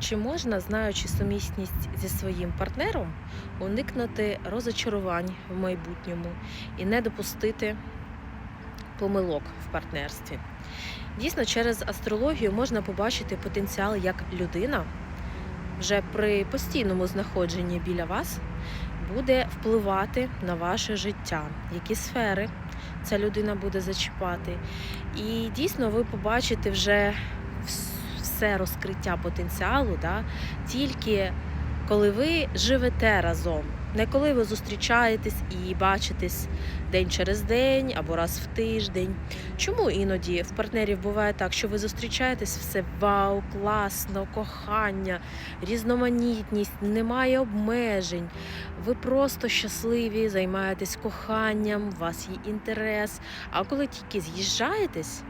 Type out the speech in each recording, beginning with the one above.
Чи можна, знаючи сумісність зі своїм партнером, уникнути розочарувань в майбутньому і не допустити помилок в партнерстві? Дійсно, через астрологію можна побачити потенціал, як людина вже при постійному знаходженні біля вас буде впливати на ваше життя, які сфери ця людина буде зачіпати. І дійсно ви побачите вже все розкриття потенціалу, да, тільки коли ви живете разом, не коли ви зустрічаєтесь і бачитесь день через день або раз в тиждень. Чому іноді в партнерів буває так, що ви зустрічаєтесь все вау, класно, кохання, різноманітність, немає обмежень. Ви просто щасливі, займаєтесь коханням, у вас є інтерес. А коли тільки з'їжджаєтесь,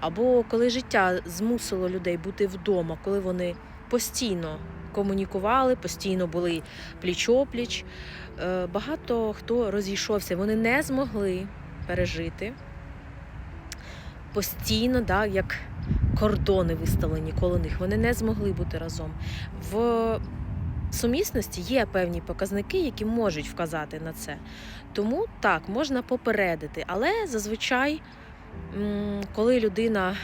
або коли життя змусило людей бути вдома, коли вони постійно комунікували, постійно були пліч-опліч, е, багато хто розійшовся, вони не змогли пережити постійно, да, як кордони виставлені коло них. Вони не змогли бути разом. В сумісності є певні показники, які можуть вказати на це. Тому так, можна попередити, але зазвичай, коли людина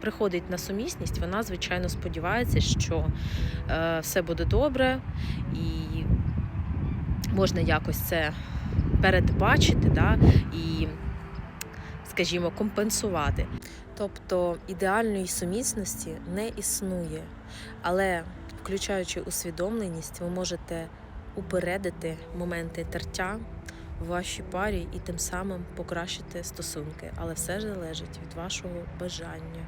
приходить на сумісність, вона, звичайно, сподівається, що е, все буде добре і можна якось це передбачити да, і, скажімо, компенсувати. Тобто ідеальної сумісності не існує, але включаючи усвідомленість, ви можете упередити моменти тертя вашій парі і тим самим покращити стосунки. Але все залежить від вашого бажання.